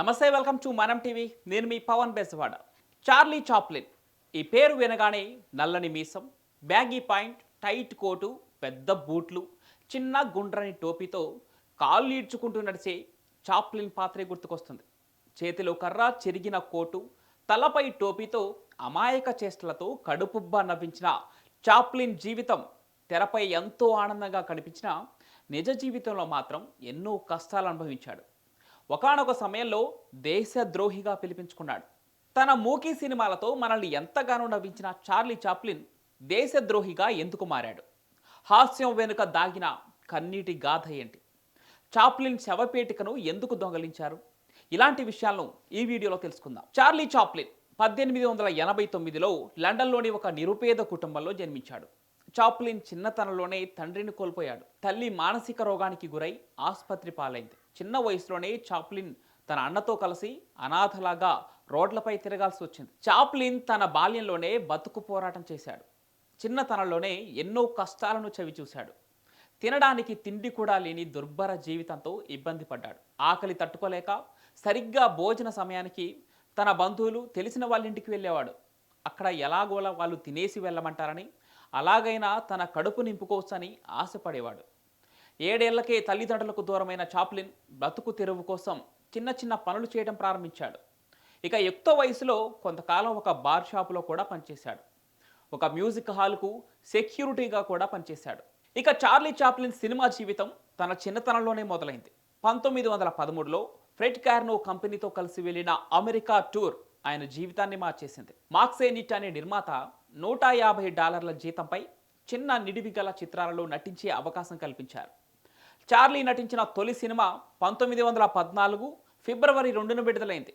నమస్తే welcome to మనం TV. నేను మీ పవన్ బెస్వాడ చార్లీ చాప్లిన్. ఈ పేరు వినగానే నల్లని మీసం బ్యాగీ పాయింట్ టైట్ కోటు పెద్ద బూట్లు చిన్న గుండ్రని టోపీతో కాళ్ళు ఈడ్చుకుంటూ నడిచే చాప్లిన్ పాత్రే గుర్తుకొస్తుంది. చేతిలో కర్ర చెరిగిన కోటు తలపై టోపీతో అమాయక చేష్టలతో కడుపుబ్బ నవ్వించిన చాప్లిన్ జీవితం తెరపై ఎంతో ఆనందంగా కనిపించిన నిజ జీవితంలో మాత్రం ఎన్నో కష్టాలు అనుభవించాడు. ఒకానొక సమయంలో దేశద్రోహిగా పిలిపించుకున్నాడు. తన మూకీ సినిమాలతో మనల్ని ఎంతగానో నవ్వించిన చార్లీ చాప్లిన్ దేశద్రోహిగా ఎందుకు మారాడు? హాస్యం వెనుక దాగిన కన్నీటి గాథ ఏంటి? చాప్లిన్ శవపేటికను ఎందుకు దొంగలించారు? ఇలాంటి విషయాలను ఈ వీడియోలో తెలుసుకుందాం. చార్లీ చాప్లిన్ పద్దెనిమిది వందల ఎనభై తొమ్మిదిలో లండన్లోని ఒక నిరుపేద కుటుంబంలో జన్మించాడు. చాప్లిన్ చిన్నతనంలోనే తండ్రిని కోల్పోయాడు. తల్లి మానసిక రోగానికి గురై ఆసుపత్రి పాలైంది. చిన్న వయసులోనే చాప్లిన్ తన అన్నతో కలిసి అనాథలాగా రోడ్లపై తిరగాల్సి వచ్చింది. చాప్లిన్ తన బాల్యంలోనే బతుకు పోరాటం చేశాడు. చిన్నతనంలోనే ఎన్నో కష్టాలను చవి చూశాడు. తినడానికి తిండి కూడా లేని దుర్భర జీవితంతో ఇబ్బంది పడ్డాడు. ఆకలి తట్టుకోలేక సరిగ్గా భోజన సమయానికి తన బంధువులు తెలిసిన వాళ్ళ ఇంటికి వెళ్ళేవాడు. అక్కడ ఎలాగోలా వాళ్ళు తినేసి వెళ్ళమంటారని అలాగైనా తన కడుపు నింపుకోవచ్చని ఆశపడేవాడు. ఏడేళ్ళకే తల్లిదండ్రులకు దూరమైన చాప్లిన్ బ్రతుకు తెరువు కోసం చిన్న చిన్న పనులు చేయడం ప్రారంభించాడు. ఇక యుక్త వయసులో కొంతకాలం ఒక బార్ షాపులో కూడా పనిచేశాడు. ఒక మ్యూజిక్ హాల్కు సెక్యూరిటీగా కూడా పనిచేశాడు. ఇక చార్లీ చాప్లిన్ సినిమా జీవితం తన చిన్నతనంలోనే మొదలైంది. పంతొమ్మిది వందల పదమూడులో ఫ్రెడ్ కార్నో కంపెనీతో కలిసి వెళ్ళిన అమెరికా టూర్ ఆయన జీవితాన్ని మార్చేసింది. మార్క్సేనిట్ అనే నిర్మాత నూట యాభై డాలర్ల జీతంపై చిన్న నిడివి గల చిత్రాలలో నటించే అవకాశం కల్పించారు. చార్లీ నటించిన తొలి సినిమా పంతొమ్మిది వందల పద్నాలుగు ఫిబ్రవరి రెండున విడుదలైంది.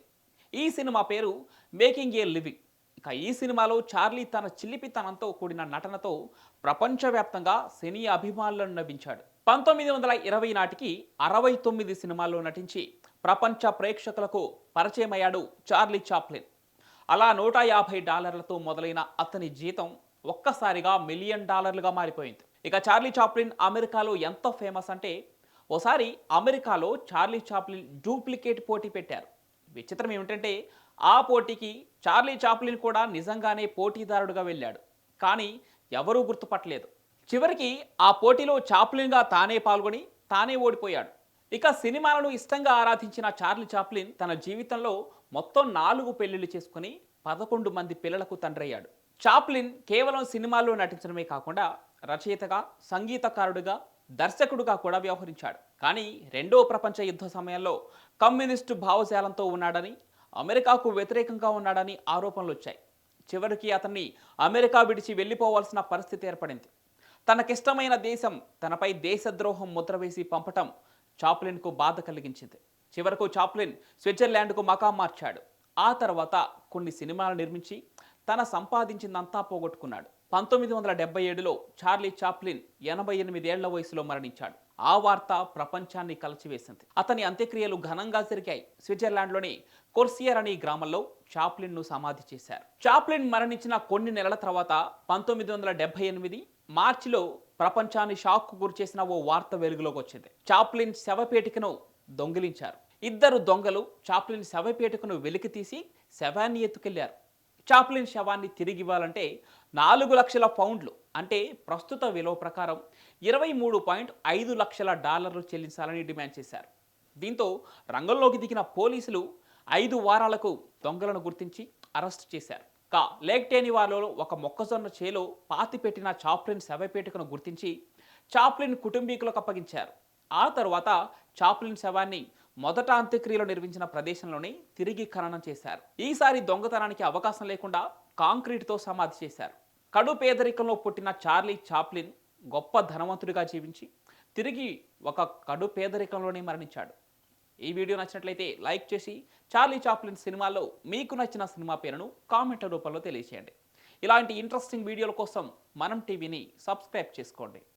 ఈ సినిమా పేరు మేకింగ్ ఏ లివింగ్. ఇక ఈ సినిమాలో చార్లీ తన చిల్లిపితనంతో కూడిన నటనతో ప్రపంచవ్యాప్తంగా సినీ అభిమానులను నవ్వించాడు. పంతొమ్మిది వందల ఇరవై నాటికి అరవై తొమ్మిది సినిమాల్లో నటించి ప్రపంచ ప్రేక్షకులకు పరిచయమయ్యాడు చార్లీ చాప్లిన్. అలా నూట యాభై డాలర్లతో మొదలైన అతని జీతం ఒక్కసారిగా మిలియన్ డాలర్లుగా మారిపోయింది. ఇక చార్లీ చాప్లిన్ అమెరికాలో ఎంత ఫేమస్ అంటే ఓసారి అమెరికాలో చార్లీ చాప్లిన్ డూప్లికేట్ పోటీ పెట్టారు. విచిత్రం ఏమిటంటే ఆ పోటీకి చార్లీ చాప్లిన్ కూడా నిజంగానే పోటీదారుడుగా వెళ్ళాడు. కానీ ఎవరూ గుర్తుపట్టలేదు. చివరికి ఆ పోటీలో చాప్లిన్గా తానే పాల్గొని తానే ఓడిపోయాడు. ఇక సినిమాలను ఇష్టంగా ఆరాధించిన చార్లీ చాప్లిన్ తన జీవితంలో మొత్తం నాలుగు పెళ్ళిళ్ళు చేసుకుని పదకొండు మంది పిల్లలకు తండ్రయ్యాడు. చాప్లిన్ కేవలం సినిమాల్లో నటించడమే కాకుండా రచయితగా సంగీతకారుడిగా దర్శకుడుగా కూడా వ్యవహరించాడు. కానీ రెండో ప్రపంచ యుద్ధ సమయంలో కమ్యూనిస్టు భావజాలంతో ఉన్నాడని అమెరికాకు వ్యతిరేకంగా ఉన్నాడని ఆరోపణలు వచ్చాయి. చివరికి అతన్ని అమెరికా విడిచి వెళ్ళిపోవాల్సిన పరిస్థితి ఏర్పడింది. తనకిష్టమైన దేశం తనపై దేశద్రోహం ముద్ర వేసి పంపటం చాప్లిన్కు బాధ కలిగించింది. చివరకు చాప్లిన్ స్విట్జర్లాండ్కు మకాం మార్చాడు. ఆ తర్వాత కొన్ని సినిమాలు నిర్మించి తన సంపాదించిందంతా పోగొట్టుకున్నాడు. పంతొమ్మిది వందల డెబ్బై ఏడులో చార్లీ చాప్లిన్ ఎనభై ఎనిమిదేళ్ళ వయసులో మరణించాడు. ఆ వార్త ప్రపంచాన్ని కలచివేసింది. అతని అంత్యక్రియలు ఘనంగా జరిగాయి. స్విట్జర్లాండ్లోని కొర్సియర్ అనే గ్రామంలో చాప్లిన్ను సమాధి చేశారు. చాప్లిన్ మరణించిన కొన్ని నెలల తర్వాత పంతొమ్మిది వందల డెబ్బై ఎనిమిది మార్చిలో ప్రపంచాన్ని షాక్కు గురిచేసిన ఓ వార్త వెలుగులోకి వచ్చింది. చాప్లిన్ శవపేటికను దొంగిలించారు. ఇద్దరు దొంగలు చాప్లిన్ శవపేటికను వెలికి తీసి శవాన్ని ఎత్తుకెళ్ళారు. చాప్లిన్ శవాన్ని తిరిగి ఇవ్వాలంటే నాలుగు లక్షల పౌండ్లు అంటే ప్రస్తుత విలువ ప్రకారం ఇరవై మూడు పాయింట్ ఐదు లక్షల డాలర్లు చెల్లించాలని డిమాండ్ చేశారు. దీంతో రంగంలోకి దిగిన పోలీసులు ఐదు వారాలకు దొంగలను గుర్తించి అరెస్ట్ చేశారు. కా లేక్ టేనివాలో ఒక మొక్కజొన్న చేలో పాతి పెట్టిన చాప్లిన్ శవపేటికను గుర్తించి చాప్లిన్ కుటుంబీకులకు అప్పగించారు. ఆ తర్వాత చాప్లిన్ శవాన్ని మొదట అంత్యక్రియలు నిర్మించిన ప్రదేశంలోనే తిరిగి ఖననం చేశారు. ఈసారి దొంగతనానికి అవకాశం లేకుండా కాంక్రీట్తో సమాధి చేశారు. కడు పేదరికంలో పుట్టిన చార్లీ చాప్లిన్ గొప్ప ధనవంతుడిగా జీవించి తిరిగి ఒక కడు పేదరికంలోనే మరణించాడు. ఈ వీడియో నచ్చినట్లయితే లైక్ చేసి చార్లీ చాప్లిన్ సినిమాలో మీకు నచ్చిన సినిమా పేరును కామెంట్ రూపంలో తెలియజేయండి ఇలాంటి ఇంట్రెస్టింగ్ వీడియోల కోసం మనం టీవీని సబ్స్క్రైబ్ చేసుకోండి.